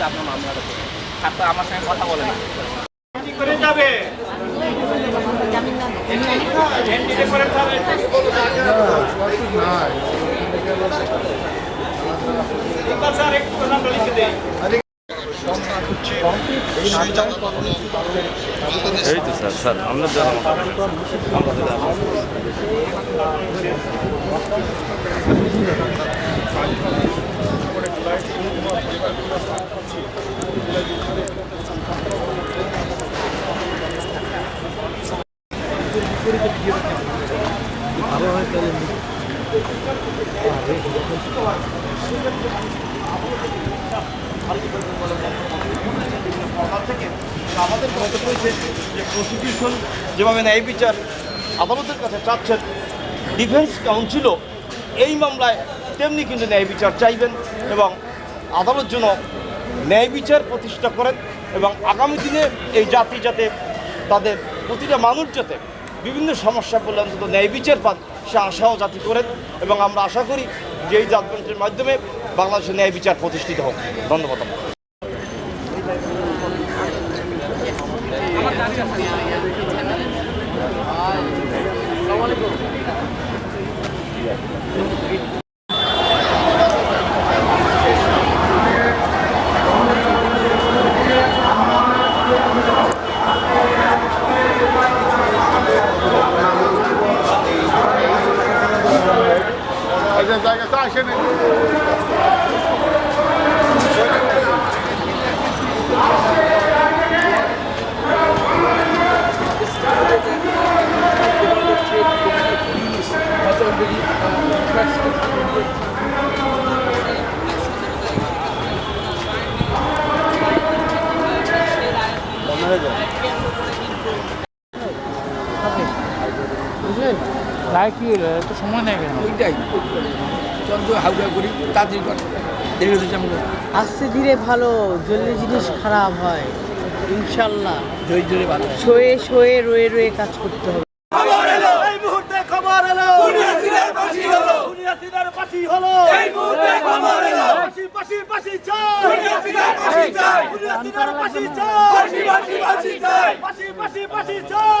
পরবর্তীতে আপনার মামলাটা করবেন তারপর আমার সঙ্গে কথা বলে না। করে যাবে? এনডিএ করে যাবে। ইকবাল স্যার একটু নামটা লিখে দেই। এই তো স্যার স্যার আমরা আমরা আমাদের প্রসিকিউশন যেভাবে ন্যায় বিচার আদালতের কাছে চাচ্ছেন ডিফেন্স কাউন্সিলও এই মামলায় তেমনি কিন্তু ন্যায় বিচার চাইবেন। এবং আদালত যেন ন্যায় বিচার প্রতিষ্ঠা করেন এবং আগামী দিনে এই জাতি যাতে তাদের প্রতিটা মানুষ যাতে বিভিন্ন সমস্যা বলে অন্তত ন্যায় বিচার পান, সে আশাও জাতি করেন এবং আমরা আশা করি যে এই জাতমন্ত্রের মাধ্যমে বাংলাদেশের ন্যায় বিচার প্রতিষ্ঠিত হোক। ধন্যবাদ। আপনাকে। বুঝলেন রায় কি হলো এত সময় নেই কেন ওইটাই। চন্দ্র হাউডা করি তাড়াতাড়ি করে। দেরি হতে চাই আস্তে ধীরে ভালো জলদি জিনিস খারাপ হয় ইনশাল্লাহ। ধৈর্যরে ভালো। শোয়ে শোয়ে রয়ে রয়ে কাজ করতে হবে। এই মুহূর্তে খবর এলো। হলো। হলো। এই মুহূর্তে খবর এলো। চাই। ফাঁসি ফাঁসি ফাঁসি চাই।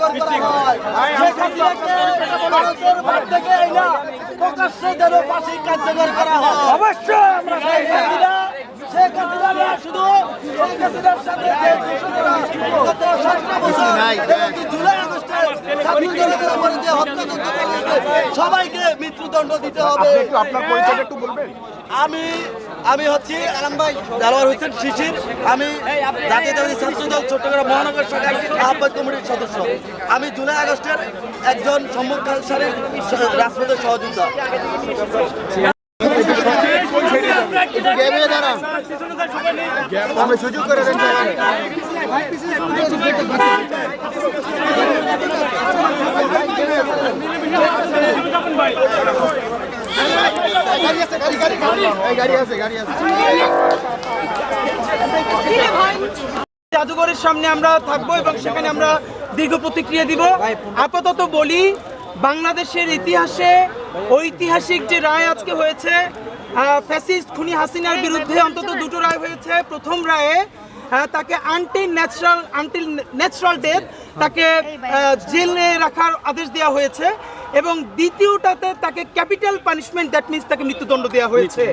কার্যকর করা হয়। শেখ হাসিনাকে ভারতের ভাগ থেকে এনে প্রকাশ্যে যেন ফাঁসি কার্যকর করা হয়। অবশ্যই আমরা শেখ হাসিনা শেখ হাসিনা না শুধু শেখ হাসিনার সাথে যে দূষণেরা গত সতেরো বছর জুলাই আগস্টে ছাত্র জনতার উপরে যে হত্যাযজ্ঞ চালিয়েছে সবাইকে মৃত্যুদণ্ড দিতে হবে। আপনার পরিচয়টা একটু বলবেন। আমি আমি হচ্ছি ভাই দেলোয়ার হোসেন শিশির। আমি জাতীয়তাবাদী ছাত্র দল চট্টগ্রাম মহানগর শাখার আহ্বায়ক কমিটির সদস্য। আমি জুলাই আগস্টের একজন সম্মুখ খালসারের রাজপথের সহযোগিতা। আমি সুযোগ করে দেন গাড়ি জাদুঘরের সামনে আমরা থাকব এবং সেখানে আমরা দীর্ঘ প্রতিক্রিয়া দিব। আপাতত বলি, বাংলাদেশের ইতিহাসে ঐতিহাসিক যে রায় আজকে হয়েছে ফ্যাসিস্ট খুনি হাসিনার বিরুদ্ধে অন্তত দুটো রায় হয়েছে। প্রথম রায়ে তাকে until natural until natural death তাকে জেলে রাখার আদেশ দেওয়া হয়েছে। এবং দ্বিতীয়টাতে তাকে ক্যাপিটাল পানিশমেন্ট দ্যাট মিনস তাকে মৃত্যুদণ্ড দেওয়া হয়েছে।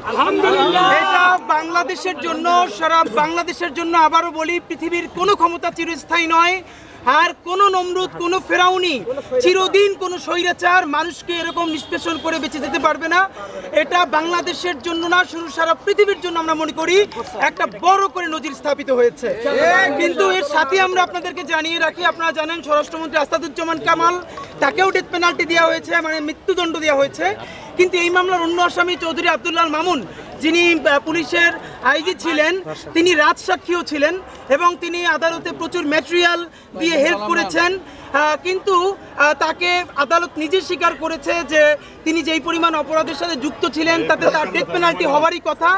এটা বাংলাদেশের জন্য সারা বাংলাদেশের জন্য আবারও বলি পৃথিবীর কোনো ক্ষমতা চিরস্থায়ী নয়। আর কোন নমরুদ কোন ফেরাউনি চিরদিন কোন স্বৈরাচার মানুষকে এরকম নিষ্পেষণ করে বেঁচে যেতে পারবে না। এটা বাংলাদেশের জন্য না শুধু সারা পৃথিবীর জন্য আমরা মনে করি একটা বড় করে নজির স্থাপিত হয়েছে। কিন্তু এর সাথে আমরা আপনাদেরকে জানিয়ে রাখি আপনারা জানেন স্বরাষ্ট্রমন্ত্রী আস্তাদুজ্জামান কামাল তাকেও ডেথ পেনাল্টি দেওয়া হয়েছে মানে মৃত্যুদণ্ড দেওয়া হয়েছে। কিন্তু এই মামলার অন্য আসামি চৌধুরী আব্দুল্লাহ মামুন যিনি পুলিশের আইজি ছিলেন, তিনি রাজসাক্ষীও ছিলেন এবং তিনি আদালতে প্রচুর ম্যাটেরিয়াল দিয়ে হেল্প করেছেন। কিন্তু তাকে আদালত নিজে স্বীকার করেছে যে তিনি যেই পরিমাণ অপরাধের সাথে যুক্ত ছিলেন, তাতে তার ডেথ পেনাল্টি হওয়ারই কথা,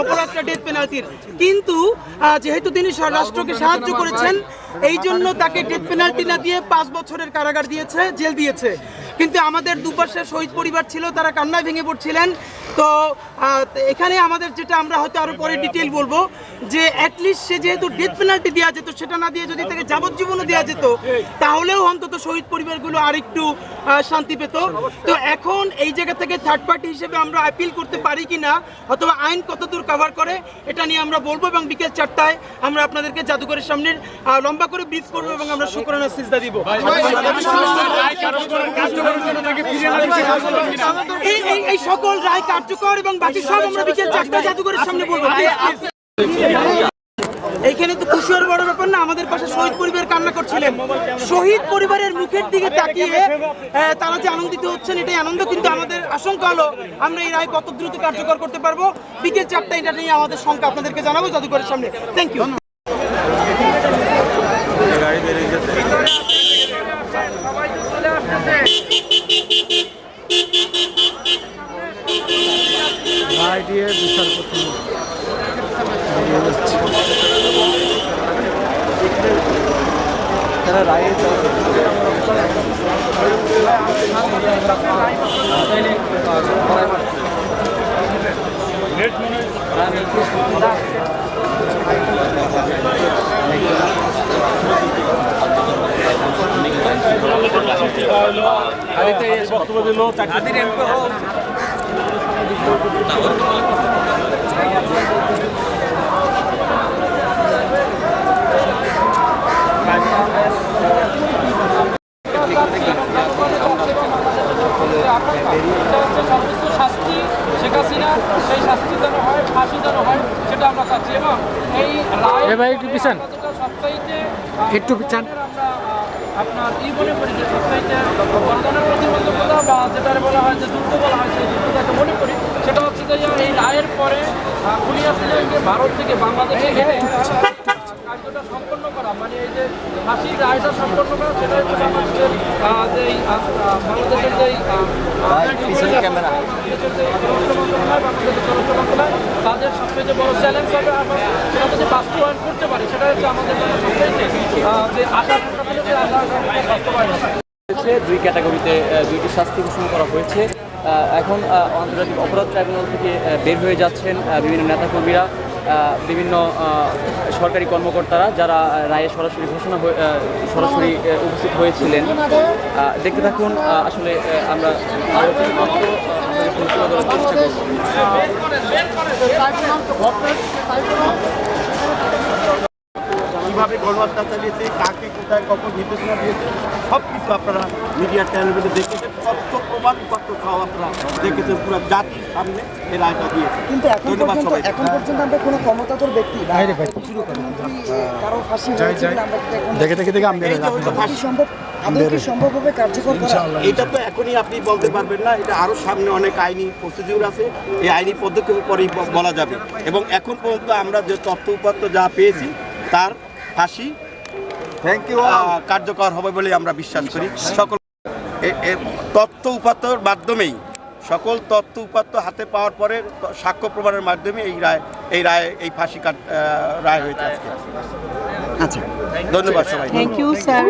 অপরাধটা ডেথ পেনাল্টির কিন্তু যেহেতু তিনি রাষ্ট্রকে সাহায্য করেছেন এই জন্য তাকে ডেথ পেনাল্টি না দিয়ে পাঁচ বছরের কারাগার দিয়েছে, জেল দিয়েছে। কিন্তু আমাদের দুপাশে শহীদ পরিবার ছিল তারা কান্নায় ভেঙে পড়ছিলেন তো এখানে আমাদের যেটা আমরা হয়তো আরও পরে ডিটেল বলব যে অ্যাটলিস্ট সে যেহেতু ডেথ পেনাল্টি দেওয়া যেত সেটা না দিয়ে যদি তাকে যাবজ্জীবনও দেওয়া যেত তাহলেও অন্তত শহীদ পরিবারগুলো আরেকটু শান্তি পেত তো এখন এই জায়গা থেকে থার্ড পার্টি হিসেবে আমরা আপিল করতে পারি কি না অথবা আইন কতদূর কভার করে এটা নিয়ে আমরা বলব এবং বিকেল চারটায় আমরা আপনাদেরকে জাদুঘরের সামনে লম্বা করে ব্রিজ করব এবং আমরা শুক্রানা সিজদা দিব এই- সকল রায় কার্যকর এবং বাকি সব আমরা বিকেল চারটা জাদুঘরের সামনে বলব এইখানে তো বড় ব্যাপার না, আমাদের পাশে শহীদ পরিবার কান্না করছিলেন। শহীদ পরিবারের মুখের দিকে তাকিয়ে তারা যে আনন্দিত হচ্ছেন, এটাই আনন্দ, কিন্তু আমাদের আশঙ্কা হলো আমরা এই রায় কত দ্রুত কার্যকর করতে পারব। বিকেল চারটা এটা নিয়ে আমাদের শঙ্কা আপনাদেরকে জানাব জাদুঘরের সামনে। থ্যাংক ইউ রায় দিয়ে বিচারপতি সর্বোচ্চ শাস্তি শেখ হাসিনা সেই শাস্তি যেন হয় ফাঁসি যেন হয় সেটা আমরা চাচ্ছি এবং এই রায় ভাই একটু আহ, আপনার কি মনে করি যে সবচাইতে বর্তমানের প্রতিবন্ধকতা বা যেটা বলা হয় যে যুদ্ধ বলা হয়, সেই যুদ্ধটাকে মনে করি, সেটা হচ্ছে যে এই রায়ের পরে খুনি হাসিনাকে ভারত থেকে বাংলাদেশে কার্যটা সম্পন্ন করা মানে এই যে ফাঁসির রায়টা সম্পন্ন করা সেটা হচ্ছে বাংলাদেশের যেই বাংলাদেশের যেই যে তাদের সবচেয়ে বড় চ্যালেঞ্জ হবে আমরা সেটা যদি বাস্তবায়ন করতে পারি সেটা হচ্ছে আমাদের সবচেয়ে যে আশা যে আশা বাস্তবায়ন হয়েছে দুই ক্যাটাগরিতে দুইটি শাস্তি ঘোষণা করা হয়েছে। এখন আন্তর্জাতিক অপরাধ ট্রাইব্যুনাল থেকে বের হয়ে যাচ্ছেন বিভিন্ন নেতাকর্মীরা। বিভিন্ন সরকারি কর্মকর্তারা যারা রায়ে সরাসরি ঘোষণা সরাসরি উপস্থিত হয়েছিলেন। দেখতে থাকুন আসলে আমরা কীভাবে গণহত্যা চালিয়েছে, কাকে কোথায় কখন নির্দেশনা দিয়েছে সব কিছু আপনারা মিডিয়ার চ্যানেলগুলো দেখেছেন। তথ্য প্রমাণ আপনারা দেখেছেন পুরো জাতির সামনে এই রায়টা দিয়েছে। কিন্তু এখন পর্যন্ত এখন পর্যন্ত আমরা কোনো ক্ষমতাধর ব্যক্তি কারও ফাঁসি হয়েছে আমরা দেখে দেখে দেখে আমি এই যে হয়তো আদৌ ফাঁসি কি সম্ভব সম্ভব হবে কার্যকর করা? এটা তো এখনই আপনি বলতে পারবেন না এটা আরও সামনে অনেক আইনি প্রসিডিউর আছে। এই আইনি পদক্ষেপের পরেই বলা যাবে। এবং এখন পর্যন্ত আমরা যে তথ্য উপাত্ত যা পেয়েছি তার ফাঁসি থ্যাংক ইউ কার্যকর হবে বলে আমরা বিশ্বাস করি। সকল তথ্য উপাত্তর মাধ্যমেই সকল তথ্য উপাত্ত হাতে পাওয়ার পরে ত- সাক্ষ্য প্রমাণের মাধ্যমে এই রায় এই রায় এই ফাঁসি কাট রায় হয়েছে আজকে। আচ্ছা। ধন্যবাদ সবাই থ্যাংক ইউ স্যার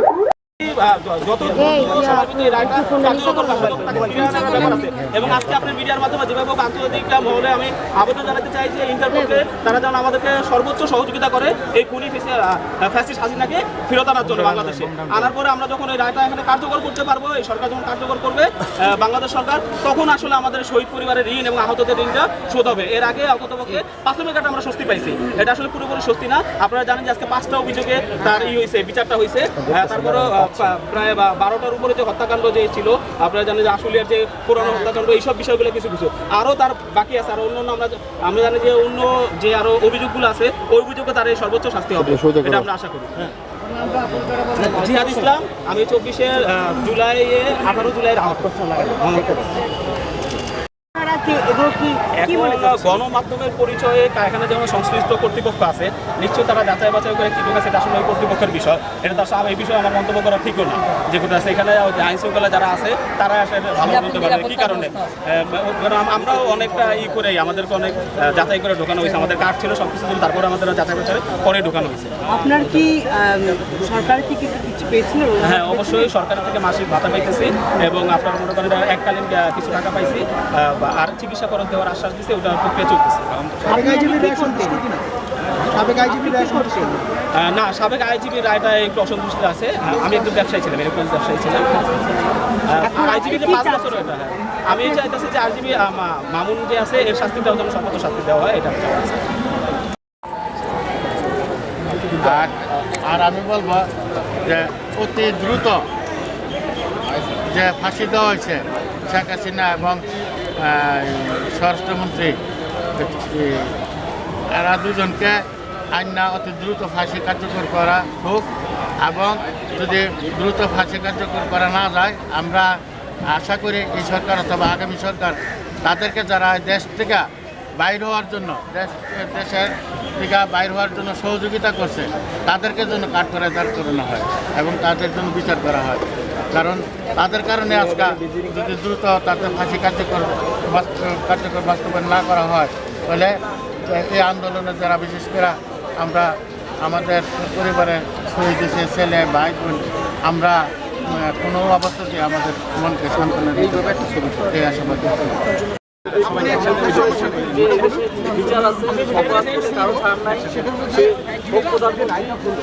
কার্যকর করবে বাংলাদেশ সরকার তখন আসলে আমাদের শহীদ পরিবারের ঋণ এবং আহতদের ঋণটা শোধ হবে এর আগে অন্ততপক্ষে প্রাথমিক একটা আমরা স্বস্তি পাইছি। এটা আসলে পুরোপুরি স্বস্তি না। আপনারা জানেন যে আজকে পাঁচটা অভিযোগে তার ই হয়েছে বিচারটা হয়েছে তারপরে প্রায় বা- বারোটার উপরে যে হত্যাকাণ্ড যে ছিল আপনারা জানেন যে আশুলিয়ার যে পুরানো হত্যাকাণ্ড এইসব বিষয়গুলো কিছু কিছু। আরও তার বাকি আছে আর অন্য অন্য আমরা আমরা জানি যে অন্য যে আরও অভিযোগগুলো আছে ওই অভিযোগে তার এই সর্বোচ্চ শাস্তি হবে। এটা আমরা আশা করি। হ্যাঁ। জিহাদ ইসলাম আমি চব্বিশে জুলাই আঠারো জুলাই আহত এখন গণমাধ্যমের পরিচয়ে এখানে যেমন সংশ্লিষ্ট কর্তৃপক্ষ আছে নিশ্চয়ই তারা যাচাই বাছাই করে কি ঢুকেছে এটা আসলে কর্তৃপক্ষের বিষয়। এটা তো আসলে এই বিষয়ে আমার মন্তব্য করা ঠিকও না। যে কোথাও আছে এখানে আইন শৃঙ্খলা যারা আছে তারা আসলে ভালো বলতে পারবে কি কারণে? আমরাও অনেকটা ই করেই আমাদেরকে অনেক যাচাই করে ঢোকানো হয়েছে। আমাদের কার্ড ছিল সব কিছু ছিল তারপরে আমাদের যাচাই বাছাই করে ঢোকানো হয়েছে। আপনার কি সরকার থেকে কিছু পেয়েছিল? হ্যাঁ অবশ্যই সরকারের থেকে মাসিক ভাতা পাইতেছি এবং আপনার মনে করেন এককালীন কিছু টাকা পাইছি আর চিকিৎসা খরচ দেওয়ার আশ্বাস দিচ্ছে ওটা প্রক্রিয়া চলতেছে। সাবেক আইজিবি রায় না সাবেক আইজিবি রায়টা একটু অসন্তুষ্ট আছে। আমি একটু ব্যবসায়ী ছিলাম এরকম ব্যবসায়ী ছিলাম। আইজিবিতে পাঁচ বছর এটা হ্যাঁ। আমি চাইতেছি যে আইজিবি মামুন যে আছে এর শাস্তিটাও যেন সর্বোচ্চ শাস্তি দেওয়া হয় এটা আর আমি বলব যে অতি দ্রুত যে ফাঁসি দেওয়া হয়েছে শেখ হাসিনা এবং স্বরাষ্ট্রমন্ত্রী তারা এরা দুজনকে আইন অতি দ্রুত ফাঁসি কার্যকর করা হোক এবং যদি দ্রুত ফাঁসি কার্যকর করা না যায়, আমরা আশা করি এই সরকার অথবা আগামী সরকার তাদেরকে যারা দেশ থেকে বাইর হওয়ার জন্য, দেশ দেশের থেকে বাইর হওয়ার জন্য সহযোগিতা করছে, তাদেরকে জন্য কাঠ করে দাঁড় করানো হয় এবং তাদের জন্য বিচার করা হয় কারণ তাদের কারণে আজকে যদি দ্রুত তাদের ফাঁসি কার্যকর কার্যকর বাস্তবায়ন না করা হয়, তাহলে এই আন্দোলনে যারা, বিশেষ করে আমরা আমাদের পরিবারের শহীদ হয়েছে ছেলে, ভাই, বোন, আমরা কোনো অবস্থাতে আমাদের মনকে সান্ত্বনা দিতে এই আশাবাদ। বিচার আছে অপরাধ করলে কারও ছাড় নাই সে ভোগ প্রদার্থ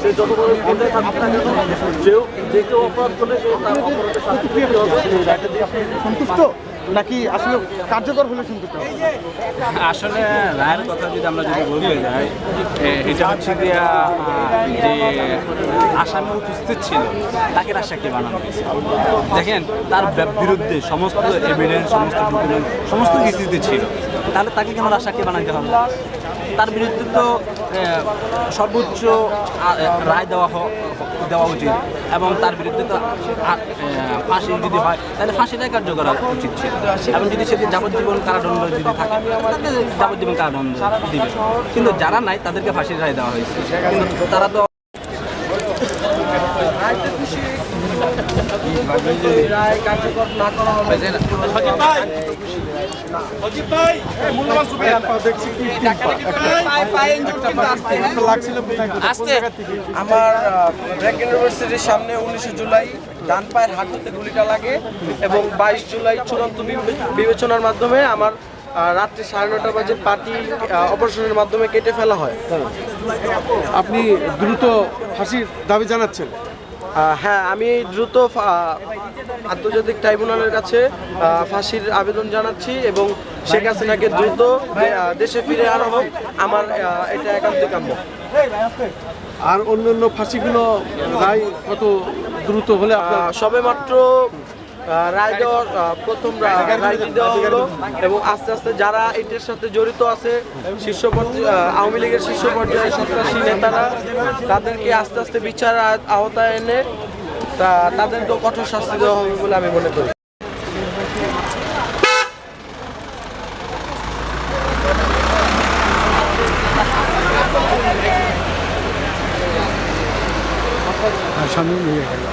সে যত বড় পর্যায়ে থাকুক না কেন যে কেউ অপরাধ করলে সে তার অপরাধের শাস্তি পেতে হবে এই রায়টা দিয়ে আপনি সন্তুষ্ট নাকি আসলে কার্যকর হলে সন্তুষ্ট আসলে রায়ের কথা যদি আমরা যদি বলতে যাই এটা হচ্ছে গিয়া যে আসামি উপস্থিত ছিল, তাকে রাশাকে বানানো হয়েছে। দেখেন, তার বিরুদ্ধে সমস্ত এভিডেন্স সমস্ত সমস্ত কিছুতে ছিল, তাহলে তাকে কেন রাশাকে বানাইতে হবে? তার বিরুদ্ধে তো সর্বোচ্চ রায় দেওয়া হ- দেওয়া উচিত। এবং তার বিরুদ্ধে তো ফাঁসি যদি হয় তাহলে ফাঁসিটাই কার্যকর করা উচিত ছিল। এবং যদি সেটি যাবজ্জীবন কারাদণ্ড যদি থাকে তাহলে যাবজ্জীবন কারাদণ্ড দিবে। কিন্তু যারা নাই তাদেরকে ফাঁসির রায় দেওয়া হয়েছে। কিন্তু তারা তো রায় কার্যকর না করা হবে। আমার ব্র্যাক ইউনিভার্সিটির সামনে উনিশে জুলাই ডান পায়ের হাঁটুতে গুলিটা লাগে এবং বাইশ জুলাই চূড়ান্ত বিবেচনার মাধ্যমে আমার রাত্রি সাড়ে নটা বাজে পার্টি অপারেশনের মাধ্যমে কেটে ফেলা হয়। আপনি দ্রুত ফাঁসির দাবি জানাচ্ছেন। হ্যাঁ আমি দ্রুত আন্তর্জাতিক ট্রাইব্যুনালের কাছে ফাঁসির আবেদন জানাচ্ছি এবং শেখ হাসিনাকে দ্রুত দেশে ফিরে আনা হোক আমার এটা একান্ত কাম্য। আর অন্য অন্য ফাঁসিগুলো কত দ্রুত হলে সবে মাত্র রায় দেওয়ার প্রথম দেওয়া হলো এবং আস্তে আস্তে যারা এটার সাথে জড়িত আছে, শীর্ষ আওয়ামী লীগের শীর্ষ পর্যায়ে সন্ত্রাসী নেতারা, তাদেরকে আস্তে আস্তে বিচার আওতায় এনে তা তাদেরকেও কঠোর শাস্তি দেওয়া হবে বলে আমি মনে করি। সামনে নিয়ে গেল।